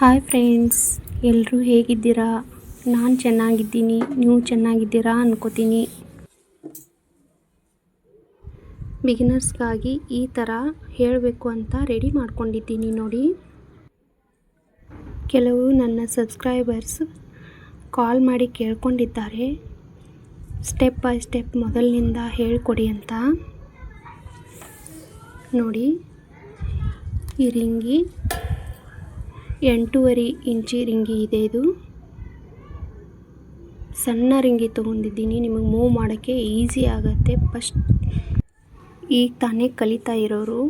Hi friends ಎಲ್ಲರೂ ಹೇಗಿದ್ದೀರಾ? ನಾನು ಚೆನ್ನಾಗಿದ್ದೀನಿ, ನೀವು ಚೆನ್ನಾಗಿದ್ದೀರಾ ಅನ್ಕೋತೀನಿ. ಬಿಗಿನರ್ಸ್ಗಾಗಿ ಈ ಥರ ಹೇಳಬೇಕು ಅಂತ ರೆಡಿ ಮಾಡ್ಕೊಂಡಿದ್ದೀನಿ ನೋಡಿ. ಕೆಲವು ನನ್ನ ಸಬ್ಸ್ಕ್ರೈಬರ್ಸ್ ಕಾಲ್ ಮಾಡಿ ಕೇಳ್ಕೊಂಡಿದ್ದಾರೆ. ಸ್ಟೆಪ್ ಬೈ ಸ್ಟೆಪ್ ಮೊದಲಿನಿಂದ ಹೇಳಿಕೊಡಿ ಅಂತ. ನೋಡಿ, ಈ ರಿಂಗಿ ಎಂಟೂವರೆ ಇಂಚಿ ರಿಂಗಿ ಇದೆ ಇದು. ಸಣ್ಣ ರಿಂಗಿ ತೊಗೊಂಡಿದ್ದೀನಿ, ನಿಮಗೆ ಮೂವ್ ಮಾಡೋಕ್ಕೆ ಈಸಿ ಆಗುತ್ತೆ. ಫಸ್ಟ್ ಈಗ ತಾನೇ ಕಲಿತಾ ಇರೋರು,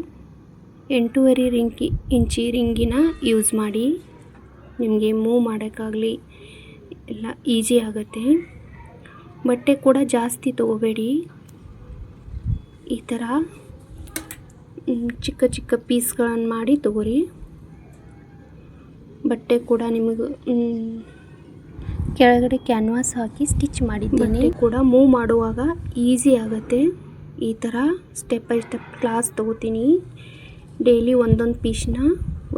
ಎಂಟೂವರೆ ರಿಂಕಿ ಇಂಚಿ ರಿಂಗಿನ ಯೂಸ್ ಮಾಡಿ, ನಿಮಗೆ ಮೂವ್ ಮಾಡೋಕ್ಕಾಗಲಿ ಎಲ್ಲ ಈಸಿ ಆಗುತ್ತೆ. ಬಟ್ಟೆ ಕೂಡ ಜಾಸ್ತಿ ತೊಗೋಬೇಡಿ. ಈ ಥರ ಚಿಕ್ಕ ಚಿಕ್ಕ ಪೀಸ್ಗಳನ್ನು ಮಾಡಿ ತಗೋರಿ. ಬಟ್ಟೆ ಕೂಡ ನಿಮಗೆ ಕೆಳಗಡೆ ಕ್ಯಾನ್ವಾಸ್ ಹಾಕಿ ಸ್ಟಿಚ್ ಮಾಡಿದ್ದೀನಿ. ಕೂಡ ಮೂವ್ ಮಾಡುವಾಗ ಈಸಿ ಆಗುತ್ತೆ. ಈ ಥರ ಸ್ಟೆಪ್ ಬೈ ಸ್ಟೆಪ್ ಕ್ಲಾಸ್ ತೊಗೋತೀನಿ. ಡೈಲಿ ಒಂದೊಂದು ಪೀಸ್ನ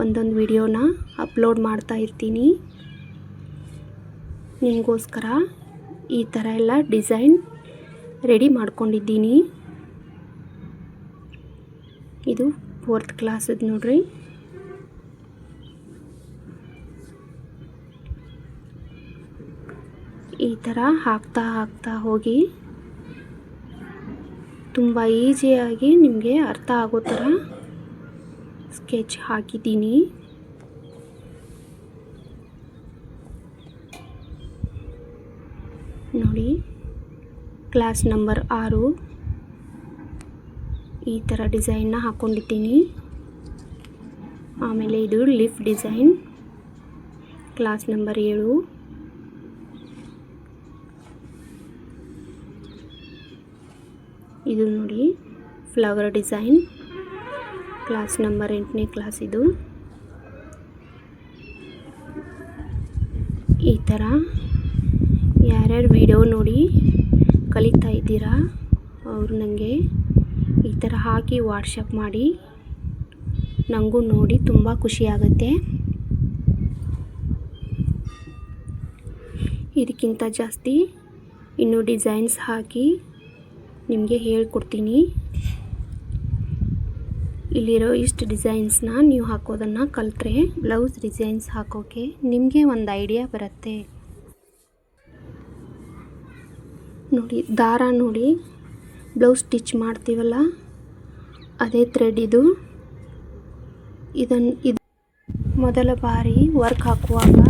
ಒಂದೊಂದು ವಿಡಿಯೋನ ಅಪ್ಲೋಡ್ ಮಾಡ್ತಾ ಇರ್ತೀನಿ. ನಿಮಗೋಸ್ಕರ ಈ ಥರ ಎಲ್ಲ ಡಿಸೈನ್ ರೆಡಿ ಮಾಡ್ಕೊಂಡಿದ್ದೀನಿ. ಇದು ಫೋರ್ತ್ ಕ್ಲಾಸದ್ದು ನೋಡ್ರಿ. ಈ ಥರ ಹಾಕ್ತಾ ಹಾಕ್ತಾ ಹೋಗಿ ತುಂಬ ಈಸಿಯಾಗಿ ನಿಮಗೆ ಅರ್ಥ ಆಗೋ ಥರ ಸ್ಕೆಚ್ ಹಾಕಿದ್ದೀನಿ. ನೋಡಿ, ಕ್ಲಾಸ್ ನಂಬರ್ ಆರು. ಈ ಥರ ಡಿಸೈನ್ನ ಹಾಕ್ಕೊಂಡಿದ್ದೀನಿ ಆಮೇಲೆ ಇದು ಲಿಫ್ಟ್ ಡಿಸೈನ್. ಕ್ಲಾಸ್ ನಂಬರ್ ಏಳು. ಇದು ನೋಡಿ ಫ್ಲವರ್ ಡಿಸೈನ್ ಕ್ಲಾಸ್ ನಂಬರ್ ಎಂಟನೇ ಕ್ಲಾಸ್ ಇದು. ಈ ಥರ ಯಾರ್ಯಾರು ವಿಡಿಯೋ ನೋಡಿ ಕಲಿತಾ ಇದ್ದೀರಾ, ಅವರು ನನಗೆ ಈ ಥರ ಹಾಕಿ ವಾಟ್ಸಪ್ ಮಾಡಿ. ನನಗೂ ನೋಡಿ ತುಂಬ ಖುಷಿಯಾಗುತ್ತೆ ಇದಕ್ಕಿಂತ ಜಾಸ್ತಿ ಇನ್ನೂ ಡಿಸೈನ್ಸ್ ಹಾಕಿ ನಿಮಗೆ ಹೇಳ್ಕೊಡ್ತೀನಿ. ಇಲ್ಲಿರೋ ಇಷ್ಟು ಡಿಸೈನ್ಸ್ನ ನೀವು ಹಾಕೋದನ್ನು ಕಲಿತ್ರೆ ಬ್ಲೌಸ್ ಡಿಸೈನ್ಸ್ ಹಾಕೋಕ್ಕೆ ನಿಮಗೆ ಒಂದು ಐಡಿಯಾ ಬರುತ್ತೆ. ನೋಡಿ, ದಾರ ನೋಡಿ ಬ್ಲೌಸ್ ಸ್ಟಿಚ್ ಮಾಡ್ತೀವಲ್ಲ, ಅದೇ ಥ್ರೆಡ್ ಇದು. ಇದನ್ನು ಇದು ಮೊದಲ ಬಾರಿ ವರ್ಕ್ ಹಾಕುವಾಗ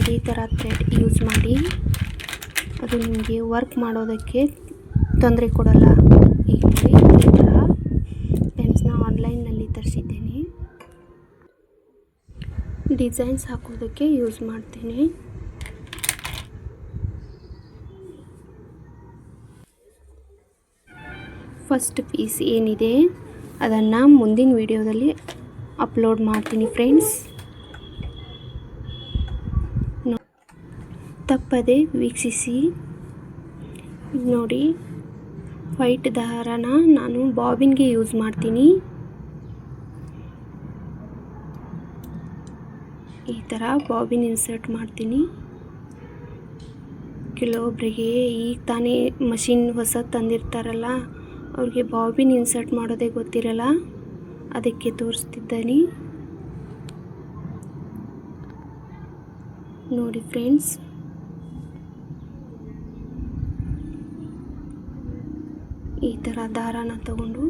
ಇದೇ ಥರ ಥ್ರೆಡ್ ಯೂಸ್ ಮಾಡಿ, ಅದು ನಿಮಗೆ ವರ್ಕ್ ಮಾಡೋದಕ್ಕೆ ತೊಂದರೆ ಕೊಡಲ್ಲ. ಈಗ ಈ ಥರ ಪೆನ್ಸ್ನ ಆನ್ಲೈನ್ನಲ್ಲಿ ತರಿಸಿದ್ದೀನಿ. ಡಿಸೈನ್ಸ್ ಹಾಕೋದಕ್ಕೆ ಯೂಸ್ ಮಾಡ್ತೀನಿ. ಫಸ್ಟ್ ಪೀಸ್ ಏನಿದೆ, ಅದನ್ನು ಮುಂದಿನ ವಿಡಿಯೋದಲ್ಲಿ ಅಪ್ಲೋಡ್ ಮಾಡ್ತೀನಿ ಫ್ರೆಂಡ್ಸ್. ತಪ್ಪದೆ ವೀಕ್ಷಿಸಿ. ನೋಡಿ ವೈಟ್ ದಾರನ ನಾನು ಬಾಬಿನ್ಗೆ ಯೂಸ್ ಮಾಡ್ತೀನಿ. ಈ ಥರ ಬಾಬಿನ್ ಇನ್ಸರ್ಟ್ ಮಾಡ್ತೀನಿ. ಕೆಲವೊಬ್ಬರಿಗೆ ಈಗ ತಾನೇ ಮಷಿನ್ ಹೊಸ ತಂದಿರ್ತಾರಲ್ಲ, ಅವ್ರಿಗೆ ಬಾಬಿನ್ ಇನ್ಸರ್ಟ್ ಮಾಡೋದೇ ಗೊತ್ತಿರಲ್ಲ, ಅದಕ್ಕೆ ತೋರಿಸ್ತಿದ್ದೀನಿ. ನೋಡಿ ಫ್ರೆಂಡ್ಸ್ ಈ ಥರ ದಾರನ ತಗೊಂಡು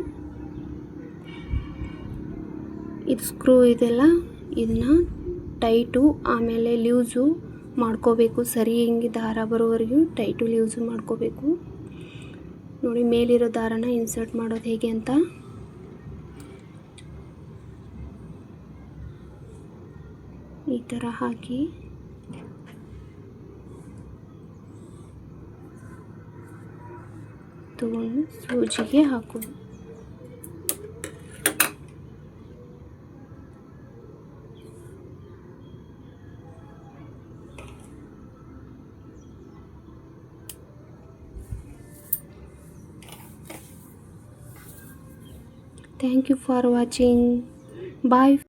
ಇದು ಸ್ಕ್ರೂ ಇದೆಲ್ಲ ಇದನ್ನು ಟೈಟು, ಆಮೇಲೆ ಲೂಸು ಮಾಡ್ಕೋಬೇಕು. ಸರಿ ಹಿಂಗೆ ದಾರ ಬರೋವರೆಗೂ ಟೈಟು, ಲೂಸು ಮಾಡ್ಕೋಬೇಕು. ನೋಡಿ, ಮೇಲಿರೋ ದಾರನ ಇನ್ಸರ್ಟ್ ಮಾಡೋದು ಹೇಗೆ ಅಂತ. ಈ ಥರ ಹಾಕಿ ತಗೊಂಡು ಸೂಜಿಗೆ ಹಾಕೋದು Thank you for watching. Bye.